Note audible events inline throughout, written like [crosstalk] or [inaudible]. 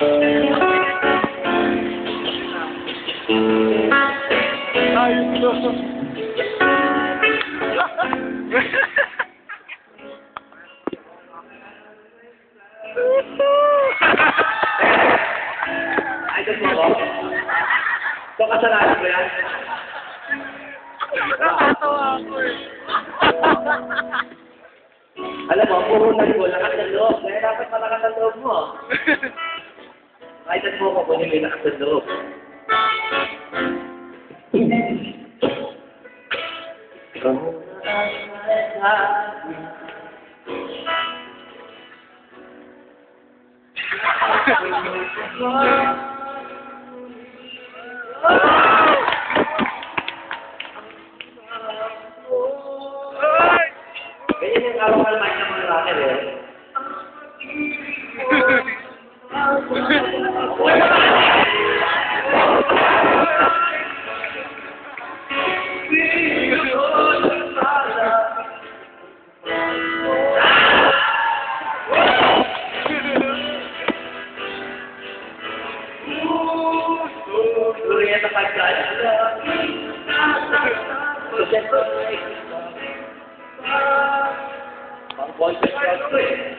Ito kasalanan ko yan. Nakatawa ako eh. Alam mo, puro nagbo, lakas ng loob. Kaya dapat malakas ang loob mo. [laughs] Kahit at mo ko kung hindi lakas ng loob. Ganyan yung araw-araw mic ng mga rocker eh. Duro yan sa pagkaan. Pang boyfriend ka ko eh.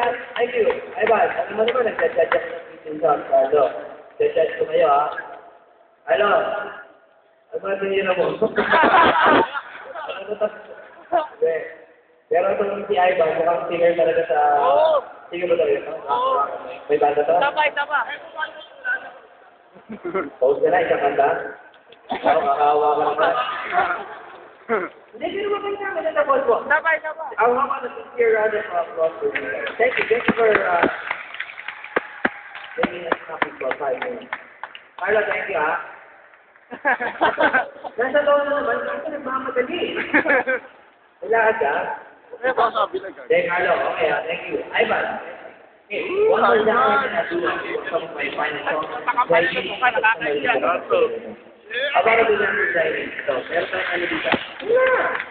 nakakapatugan. Ay, Q. Ay, ba? Alam mo naman, nagja-judge ako ng meeting sa Carlo. Judge ko kayo, ha? Ano? Ano ba tinira mo? Ano. Pero itong si Ivan, mukhang singer talaga sa... Oo. Singer ba talaga? Oo. May banda to? Sabay, sabay. Pause ka na, isang kanta. Kakawa ka naman. Hindi, pero mabay na. Maganda pause mo. Sabay, sabay. I want to sincere round of applause for you. Thank you. Thank you for uh, making us happy for five minutes. Carlo, thank you, ha? [laughs] Nasa loob na naman, kasi nagmamadali. [laughs] Wala ka? Eh, baka sabi na Thank Carlo. Okay, ha? Thank you. Ivan. Okay, one more down and do some of my final songs. Nakapal ka mukha, nakakahiya. About the number driving. So, meron tayong ano dito. Yeah.